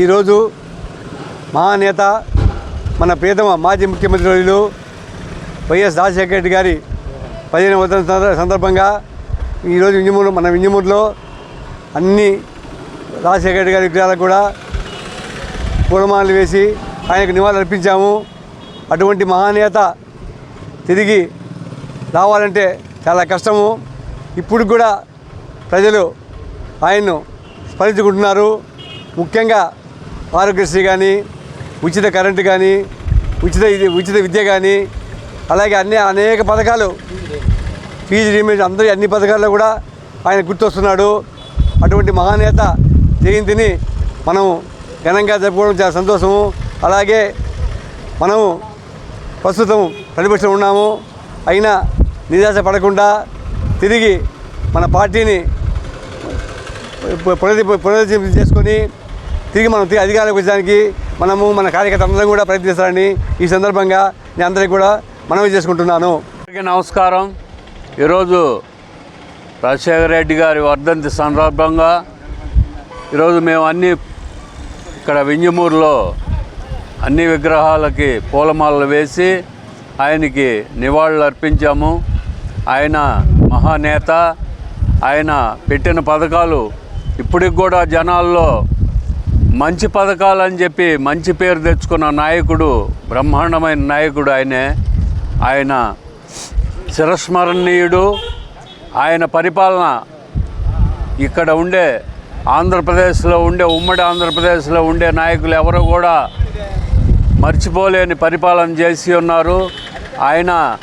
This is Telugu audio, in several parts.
ఈరోజు మహానేత మన ప్రియతమ మాజీ ముఖ్యమంత్రి రోజులు వైఎస్ రాజశేఖర రెడ్డి గారి పదిహేను వద్ద సందర్భంగా ఈరోజు వింజమూరు మన వింజమూరులో అన్ని రాజశేఖర రెడ్డి గారి విగ్రహాలకు కూడా పూలమాలలు వేసి ఆయనకు నివాళులర్పించాము అటువంటి మహానేత తిరిగి రావాలంటే చాలా కష్టము. ఇప్పుడు కూడా ప్రజలు ఆయన్ను స్మరించుకుంటున్నారు. ముఖ్యంగా ఆరోగ్యశ్రీ కానీ ఉచిత కరెంటు కానీ ఉచిత ఇది ఉచిత విద్య కానీ అలాగే అన్ని అనేక పథకాలు ఫీజు రీమేజ్ అందరూ అన్ని పథకాల్లో కూడా ఆయన గుర్తొస్తున్నాడు అటువంటి మహానేత జయంతిని మనం ఘనంగా జరుపుకోవడం చాలా సంతోషము అలాగే మనము ప్రస్తుతం ప్రతిపక్షం ఉన్నాము అయినా నిరాశ పడకుండా తిరిగి మన పార్టీని పునరుద్ధి పునరుద్ధరణ చేసుకొని తిరిగి మనం తిరిగి అధికారులకు వచ్చడానికి మనము మన కార్యకర్తలందరూ కూడా ప్రయత్నిస్తారని ఈ సందర్భంగా నేను అందరికీ కూడా మనవి చేసుకుంటున్నాను. నమస్కారం. ఈరోజు రాజశేఖర రెడ్డి గారి వర్ధంతి సందర్భంగా ఈరోజు మేము అన్ని ఇక్కడ వింజమూరులో అన్ని విగ్రహాలకి పూలమాలలు వేసి ఆయనకి నివాళులు అర్పించాము. ఆయన మహానేత. ఆయన పెట్టిన పథకాలు ఇప్పటికి కూడా జనాల్లో మంచి పథకాలు అని చెప్పి మంచి పేరు తెచ్చుకున్న నాయకుడు బ్రహ్మాండమైన నాయకుడు ఆయనే. ఆయన చిరస్మరణీయుడు. ఆయన పరిపాలన ఇక్కడ ఉండే ఆంధ్రప్రదేశ్లో ఉండే ఉమ్మడి ఆంధ్రప్రదేశ్లో ఉండే నాయకులు ఎవరు కూడా మర్చిపోలేని పరిపాలన చేసి ఉన్నారు. ఆయన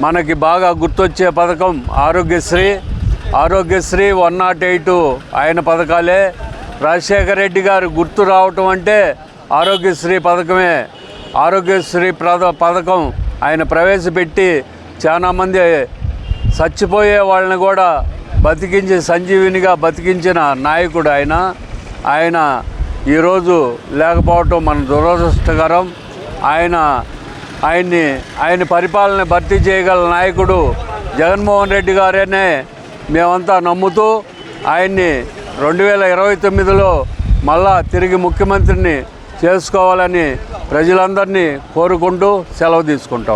మనకి బాగా గుర్తొచ్చే పథకం Aarogyasri. Aarogyasri one nought eight ఆయన పథకాలే. రాజశేఖర రెడ్డి గారు గుర్తు రావటం అంటే ఆరోగ్యశ్రీ పథకమే. ఆరోగ్యశ్రీ ప్రద పథకం ఆయన ప్రవేశపెట్టి చాలామంది చచ్చిపోయే వాళ్ళని కూడా బతికించి సంజీవినిగా బతికించిన నాయకుడు ఆయన. ఆయన ఈరోజు లేకపోవటం మన దురదృష్టకరం. ఆయన ఆయన్ని ఆయన పరిపాలన భర్తీ చేయగల నాయకుడు జగన్మోహన్ రెడ్డి గారేనే మేమంతా నమ్ముతూ ఆయన్ని రెండు వేల ఇరవై తొమ్మిదిలో మళ్ళా తిరిగి ముఖ్యమంత్రిని చేసుకోవాలని ప్రజలందరినీ కోరుకుంటూ సెలవు తీసుకుంటాం.